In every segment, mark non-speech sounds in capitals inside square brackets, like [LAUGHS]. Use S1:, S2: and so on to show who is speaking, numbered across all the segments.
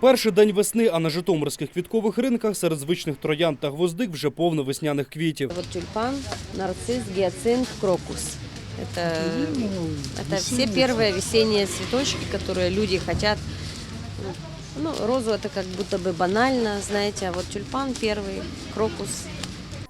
S1: Перший день весни, а на житомирських квіткових ринках серед звичних троянд та гвоздик вже повно весняних квітів.
S2: Вот тюльпан, нарцисс, гиацинт, крокус. Это, это все первые весенние цветочки, которые люди хотят. Ну, розу это как будто бы банально, знаете, а вот тюльпан первый, крокус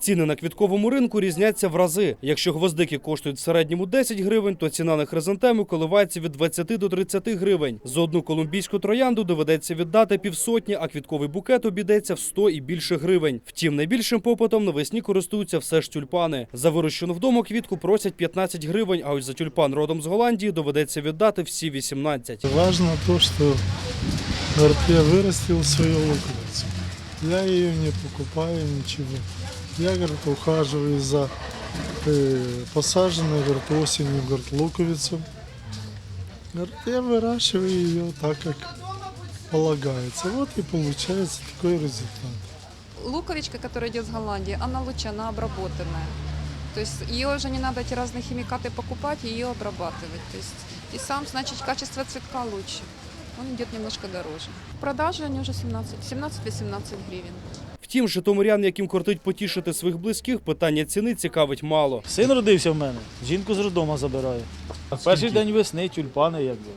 S1: Ціни на квітковому ринку різняться в рази. Якщо гвоздики коштують в середньому 10 гривень, то ціна на хризантеми коливається від 20 до 30 гривень. За одну колумбійську троянду доведеться віддати півсотні, а квітковий букет обійдеться в 100 і більше гривень. Втім, найбільшим попитом навесні користуються все ж тюльпани. За вирощену вдома квітку просять 15 гривень, а ось за тюльпан родом з Голландії доведеться віддати всі 18.
S3: Важно то, что говорит, я вырастил свою луковицу. Я ее не покупаю, ничего. Я, говорит, ухаживаю за э, посаженной, говорит, осенью, говорит, луковицу. Говорит, я выращиваю ее так, как полагается. Вот и получается такой результат.
S4: луковичка, которая идет с Голландии, она лучше, она обработанная. То есть ее уже не надо эти разные химикаты покупать и ее обрабатывать. То есть и сам, значит, качество цветка лучше. Он идет немножко дороже. В продаже они уже 17, 17-18 гривен.
S1: Втім, житомирян, яким кортить потішити своїх близьких, питання ціни цікавить мало.
S5: Син родився в мене, жінку з роддома забираю. Перший день весни, тюльпани, якби.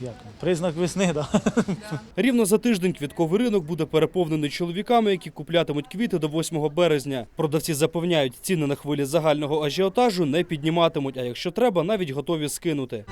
S5: Як? Признак весни, так. Да? [LAUGHS]
S1: Рівно за тиждень квітковий ринок буде переповнений чоловіками, які куплятимуть квіти до 8 березня. Продавці запевняють, ціни на хвилі загального ажіотажу не підніматимуть, а якщо треба, навіть готові скинути.